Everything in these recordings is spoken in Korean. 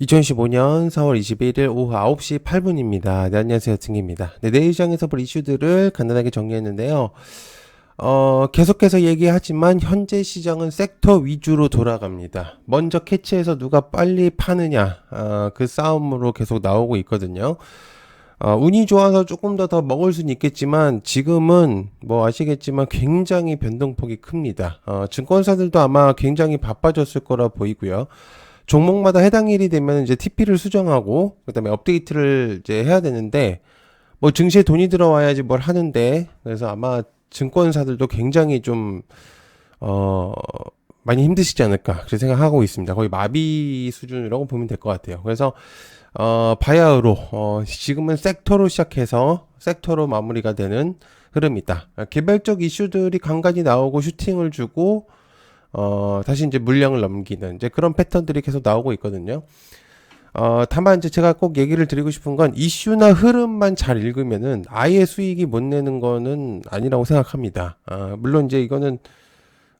2015년 4월 21일 오후 9시 8분입니다. 네, 안녕하세요. 등입니다. 네, 내일 시장에서 볼 이슈들을 간단하게 정리했는데요. 어, 계속해서 얘기하지만 현재 시장은 섹터 위주로 돌아갑니다. 먼저 캐치해서 누가 빨리 파느냐, 어, 그 싸움으로 계속 나오고 있거든요. 어, 운이 좋아서 조금 더 더 먹을 수는 있겠지만 지금은 뭐 아시겠지만 굉장히 변동폭이 큽니다. 어, 증권사들도 아마 굉장히 바빠졌을 거라 보이고요. 종목마다 해당 일이 되면 이제 TP를 수정하고 그다음에 업데이트를 이제 해야 되는데 뭐 증시에 돈이 들어와야지 뭘 하는데 그래서 아마 증권사들도 굉장히 좀 어, 많이 힘드시지 않을까 그렇게 생각하고 있습니다. 거의 마비 수준이라고 보면 될 것 같아요. 그래서 어, 바야흐로 어, 지금은 섹터로 시작해서 섹터로 마무리가 되는 흐름이다. 개별적 이슈들이 간간히 나오고 슈팅을 주고 어, 다시 이제 물량을 넘기는 이제 그런 패턴들이 계속 나오고 있거든요. 어, 다만 이제 제가 꼭 얘기를 드리고 싶은 건 이슈나 흐름만 잘 읽으면은 아예 수익이 못 내는 거는 아니라고 생각합니다. 아, 물론 이제 이거는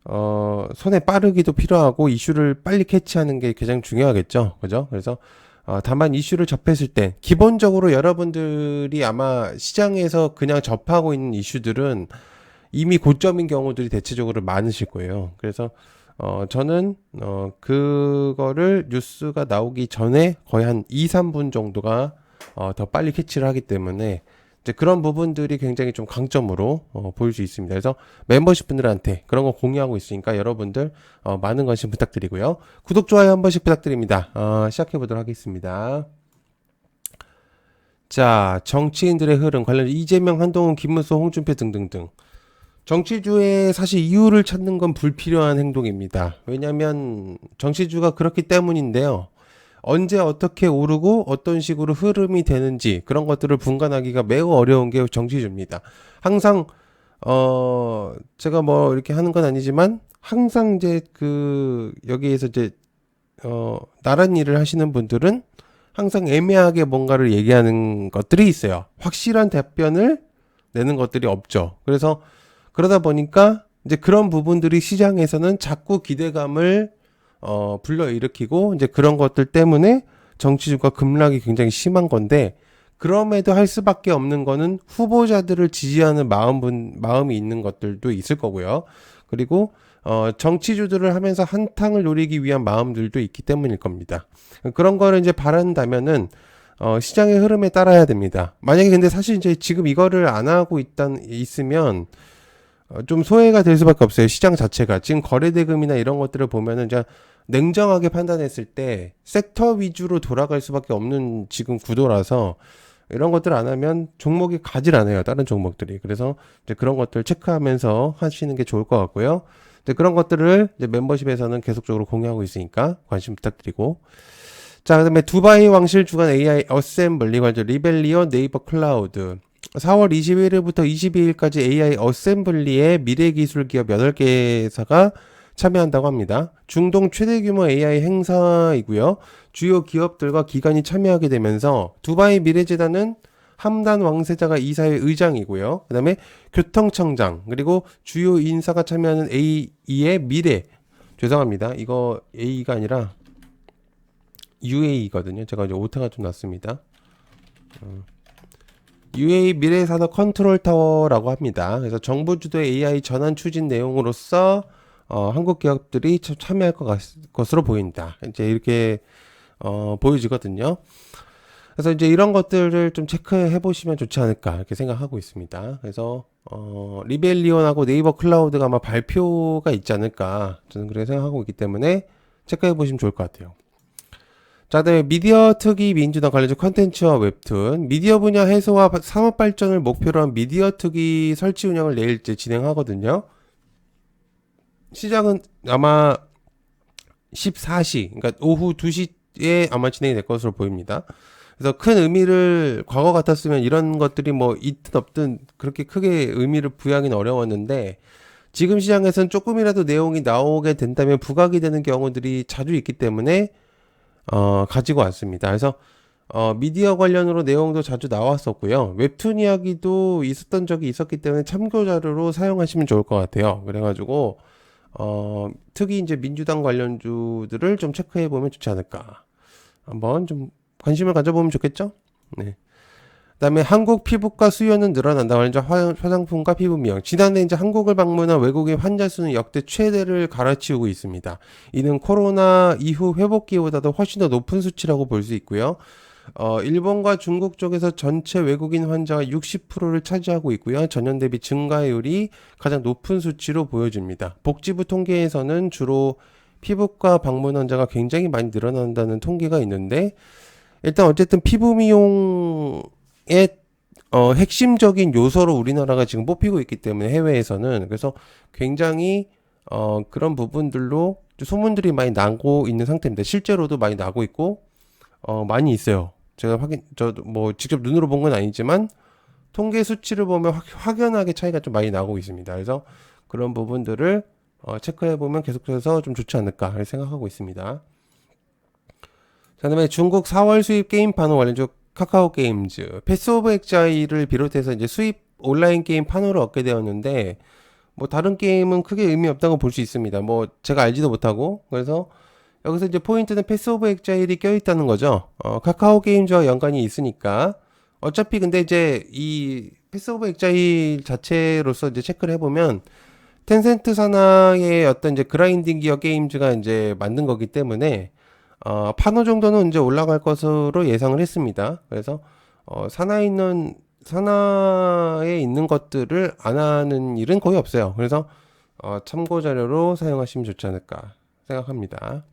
어, 손에 빠르기도 필요하고 이슈를 빨리 캐치하는 게 가장 중요하겠죠. 그죠? 그래서 어, 다만 이슈를 접했을 때 기본적으로 여러분들이 아마 시장에서 그냥 접하고 있는 이슈들은 이미 고점인 경우들이 대체적으로 많으실 거예요. 그래서 어 저는 어 그거를 뉴스가 나오기 전에 거의 한 2, 3분 정도가 어 더 빨리 캐치를 하기 때문에 이제 그런 부분들이 굉장히 좀 강점으로 어, 보일 수 있습니다. 그래서 멤버십 분들한테 그런 거 공유하고 있으니까 여러분들 어, 많은 관심 부탁드리고요. 구독, 좋아요 한 번씩 부탁드립니다. 어, 시작해 보도록 하겠습니다. 자, 정치인들의 흐름 관련 이재명, 한동훈, 김문수, 홍준표 등등등. 정치주의 사실 이유를 찾는 건 불필요한 행동입니다. 왜냐하면 정치주가 그렇기 때문인데요. 언제 어떻게 오르고 어떤 식으로 흐름이 되는지 그런 것들을 분간하기가 매우 어려운 게 정치주입니다. 항상 어 제가 뭐 이렇게 하는 건 아니지만 항상 이제 그 여기에서 이제 어 나란 일을 하시는 분들은 항상 애매하게 뭔가를 얘기하는 것들이 있어요. 확실한 답변을 내는 것들이 없죠. 그래서 그러다 보니까 이제 그런 부분들이 시장에서는 자꾸 기대감을 어, 불러일으키고 이제 그런 것들 때문에 정치주가 급락이 굉장히 심한 건데 그럼에도 할 수밖에 없는 거는 후보자들을 지지하는 마음 마음이 있는 것들도 있을 거고요. 그리고 어, 정치주들을 하면서 한탕을 노리기 위한 마음들도 있기 때문일 겁니다. 그런 거를 이제 바란다면은 어, 시장의 흐름에 따라야 됩니다. 만약에 근데 사실 이제 지금 이거를 안 하고 있단 있으면 어, 좀 소외가 될 수밖에 없어요. 시장 자체가. 지금 거래 대금이나 이런 것들을 보면은 이제 냉정하게 판단했을 때 섹터 위주로 돌아갈 수밖에 없는 지금 구도라서 이런 것들 안 하면 종목이 가질 않아요. 다른 종목들이. 그래서 이제 그런 것들 체크하면서 하시는 게 좋을 것 같고요. 이제 그런 것들을 이제 멤버십에서는 계속적으로 공유하고 있으니까 관심 부탁드리고. 자, 그 다음에 두바이 왕실 주간 AI 어셈블리 관련 리벨리온 네이버 클라우드. 4월 21일부터 22일까지 AI 어셈블리의 미래기술 기업 8개사가 참여한다고 합니다. 중동 최대 규모 AI 행사이고요. 주요 기업들과 기관이 참여하게 되면서 두바이 미래재단은 함단 왕세자가 이사회 의장이고요. 그 다음에 교통청장, 그리고 주요 인사가 참여하는 AE의 미래. 죄송합니다. 이거 A가 아니라 UAE거든요. 제가 이제 오타가 좀 났습니다. 음. UA 미래산업 컨트롤 타워라고 합니다. 그래서 정부 주도의 AI 전환 추진 내용으로서 어, 한국 기업들이 참여할 것 같, 것으로 보인다. 이제 이렇게 어, 보여지거든요. 그래서 이제 이런 것들을 좀 체크해 보시면 좋지 않을까 이렇게 생각하고 있습니다. 그래서 어, 리벨리온하고 네이버 클라우드가 아마 발표가 있지 않을까 저는 그렇게 생각하고 있기 때문에 체크해 보시면 좋을 것 같아요. 자, 다음에 미디어 특위 민주당 관련주 컨텐츠와 웹툰, 미디어 분야 해소와 산업 발전을 목표로 한 미디어 특위 설치 운영을 내일 이제 진행하거든요. 시작은 아마 14시, 그러니까 오후 2시에 아마 진행이 될 것으로 보입니다. 그래서 큰 의미를 과거 같았으면 이런 것들이 뭐 있든 없든 그렇게 크게 의미를 부여하기는 어려웠는데 지금 시장에서는 조금이라도 내용이 나오게 된다면 부각이 되는 경우들이 자주 있기 때문에 어, 가지고 왔습니다. 그래서 어, 미디어 관련으로 내용도 자주 나왔었고요. 웹툰 이야기도 있었던 적이 있었기 때문에 참고 자료로 사용하시면 좋을 것 같아요. 그래가지고 어, 특히 이제 민주당 관련주들을 좀 체크해 보면 좋지 않을까. 한번 좀 관심을 가져보면 좋겠죠? 네. 그다음에 한국 피부과 수요는 늘어난다. 먼저 화- 화장품과 피부 미용. 지난해 이제 한국을 방문한 외국인 환자 수는 역대 최대를 갈아치우고 있습니다. 이는 코로나 이후 회복기보다도 훨씬 더 높은 수치라고 볼 수 있고요. 어, 일본과 중국 쪽에서 전체 외국인 환자가 60%를 차지하고 있고요. 전년 대비 증가율이 가장 높은 수치로 보여집니다. 복지부 통계에서는 주로 피부과 방문 환자가 굉장히 많이 늘어난다는 통계가 있는데 일단 어쨌든 피부 미용의 어, 핵심적인 요소로 우리나라가 지금 뽑히고 있기 때문에 해외에서는 그래서 굉장히 어, 그런 부분들로 소문들이 많이 나고 있는 상태입니다. 실제로도 많이 나고 있고 어, 많이 있어요. 제가 확인 저도 뭐 직접 눈으로 본 건 아니지만 통계 수치를 보면 확, 확연하게 차이가 좀 많이 나고 있습니다. 그래서 그런 부분들을 어, 체크해 보면 계속해서 좀 좋지 않을까 생각하고 있습니다. 자, 그다음에 중국 4월 수입 게임 판호 관련주 카카오 게임즈, 패스 오브 엑자이를 비롯해서 이제 수입 온라인 게임 판호를 얻게 되었는데 뭐 다른 게임은 크게 의미 없다고 볼 수 있습니다. 뭐 제가 알지도 못하고 그래서 여기서 이제 포인트는 패스 오브 엑자일이 껴있다는 거죠. 어, 카카오 게임즈와 연관이 있으니까 어차피 근데 이제 이 패스 오브 엑자일 자체로서 이제 체크를 해보면 텐센트 산하의 어떤 이제 그라인딩 기어 게임즈가 이제 만든 거기 때문에 어, 판호 정도는 이제 올라갈 것으로 예상을 했습니다. 그래서 어, 산하에 있는 산하에 있는 것들을 안 하는 일은 거의 없어요. 그래서 어, 참고 자료로 사용하시면 좋지 않을까 생각합니다.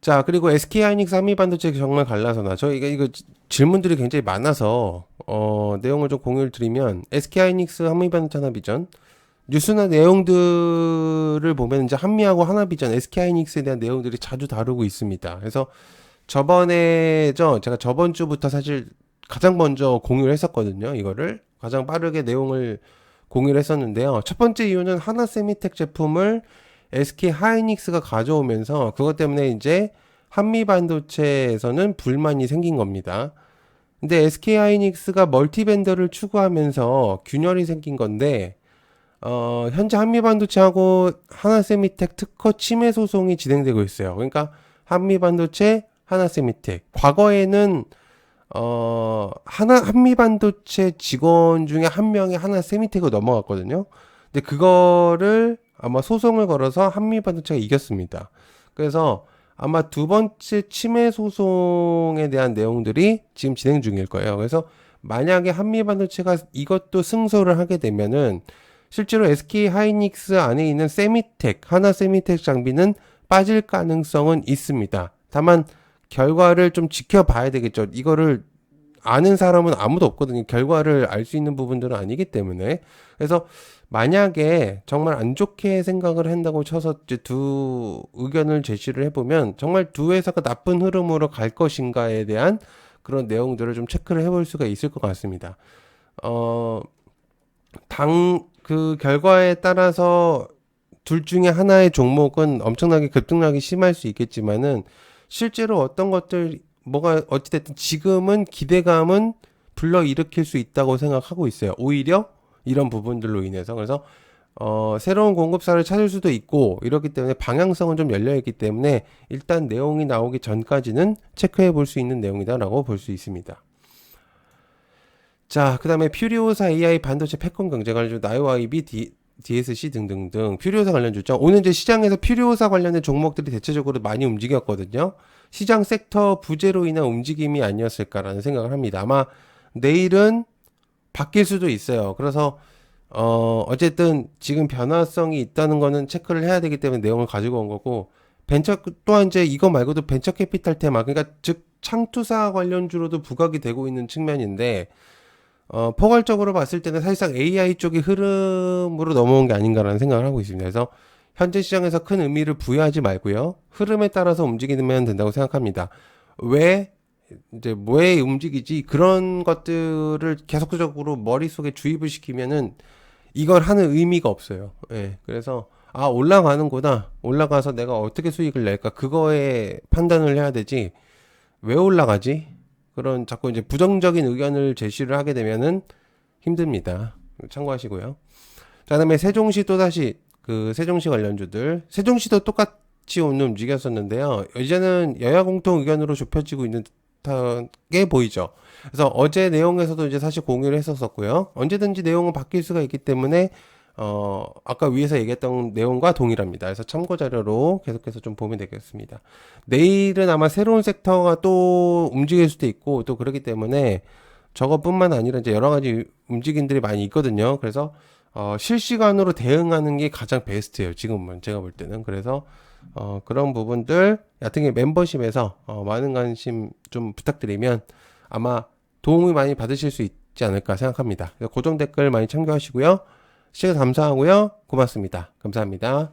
자, 그리고 SK 하이닉스 한미 반도체 정말 갈라서나 저희가 이거 지- 질문들이 굉장히 많아서 어, 내용을 좀 공유를 드리면 SK 하이닉스 한미 반도체 하나 비전 뉴스나 내용들을 보면 이제 한미하고 하나비전, SK 하이닉스에 대한 내용들이 자주 다루고 있습니다. 그래서 저번에 저 제가 저번 주부터 사실 가장 먼저 공유를 했었거든요. 이거를 가장 빠르게 내용을 공유를 했었는데요. 첫 번째 이유는 하나 세미텍 제품을 SK 하이닉스가 가져오면서 그것 때문에 이제 한미 반도체에서는 불만이 생긴 겁니다. 근데 SK 하이닉스가 멀티벤더를 추구하면서 균열이 생긴 건데 어, 현재 한미 반도체하고 하나 세미텍 특허 침해 소송이 진행되고 있어요. 그러니까 한미 반도체, 하나 세미텍. 과거에는 어, 하나 한미 반도체 직원 중에 한 명이 하나 세미텍으로 넘어갔거든요. 근데 그거를 아마 소송을 걸어서 한미 반도체가 이겼습니다. 그래서 아마 두 번째 침해 소송에 대한 내용들이 지금 진행 중일 거예요. 그래서 만약에 한미 반도체가 이것도 승소를 하게 되면은 실제로 SK 하이닉스 안에 있는 세미텍, 하나 세미텍 장비는 빠질 가능성은 있습니다. 다만 결과를 좀 지켜봐야 되겠죠. 이거를 아는 사람은 아무도 없거든요. 결과를 알 수 있는 부분들은 아니기 때문에. 그래서 만약에 정말 안 좋게 생각을 한다고 쳐서 이제 두 의견을 제시를 해보면 정말 두 회사가 나쁜 흐름으로 갈 것인가에 대한 그런 내용들을 좀 체크를 해볼 수가 있을 것 같습니다. 어, 당, 그 결과에 따라서 둘 중에 하나의 종목은 엄청나게 급등락이 심할 수 있겠지만은 실제로 어떤 것들, 뭐가 어찌됐든 지금은 기대감은 불러일으킬 수 있다고 생각하고 있어요. 오히려 이런 부분들로 인해서. 그래서 어, 새로운 공급사를 찾을 수도 있고 이렇기 때문에 방향성은 좀 열려 있기 때문에 일단 내용이 나오기 전까지는 체크해 볼 수 있는 내용이다라고 볼 수 있습니다. 자, 그 다음에 퓨리오사 AI 반도체 패권 경쟁 관련 나이와이비 DSC 등등등 퓨리오사 관련 주죠. 오늘 이제 시장에서 퓨리오사 관련된 종목들이 대체적으로 많이 움직였거든요. 시장 섹터 부재로 인한 움직임이 아니었을까라는 생각을 합니다. 아마 내일은 바뀔 수도 있어요. 그래서 어 어쨌든 지금 변화성이 있다는 거는 체크를 해야 되기 때문에 내용을 가지고 온 거고 벤처 또한 이제 이거 말고도 벤처 캐피탈 테마 그러니까 즉 창투사 관련주로도 부각이 되고 있는 측면인데 어 포괄적으로 봤을 때는 사실상 AI 쪽의 흐름으로 넘어온 게 아닌가라는 생각을 하고 있습니다. 그래서 현재 시장에서 큰 의미를 부여하지 말고요. 흐름에 따라서 움직이면 된다고 생각합니다. 왜 이제 왜 움직이지 그런 것들을 계속적으로 머릿속에 주입을 시키면은 이걸 하는 의미가 없어요. 예. 그래서 아 올라가는구나. 올라가서 내가 어떻게 수익을 낼까 그거에 판단을 해야 되지. 왜 올라가지? 그런 자꾸 이제 부정적인 의견을 제시를 하게 되면은 힘듭니다. 참고하시고요. 자, 그다음에 세종시 또 다시 그 세종시 관련주들 세종시도 똑같 같이 오늘 움직였었는데요. 이제는 여야 공통 의견으로 좁혀지고 있는 듯하게 보이죠. 그래서 어제 내용에서도 이제 사실 공유를 했었었고요. 언제든지 내용은 바뀔 수가 있기 때문에 어, 아까 위에서 얘기했던 내용과 동일합니다. 그래서 참고 자료로 계속해서 좀 보면 되겠습니다. 내일은 아마 새로운 섹터가 또 움직일 수도 있고 또 그렇기 때문에 저것뿐만 아니라 이제 여러 가지 움직임들이 많이 있거든요. 그래서 어, 실시간으로 대응하는 게 가장 베스트예요. 지금은 제가 볼 때는 그래서 어, 그런 부분들 야등의 멤버십에서 어, 많은 관심 좀 부탁드리면 아마 도움이 많이 받으실 수 있지 않을까 생각합니다. 고정 댓글 많이 참고하시고요. 시청 감사하고요. 고맙습니다. 감사합니다.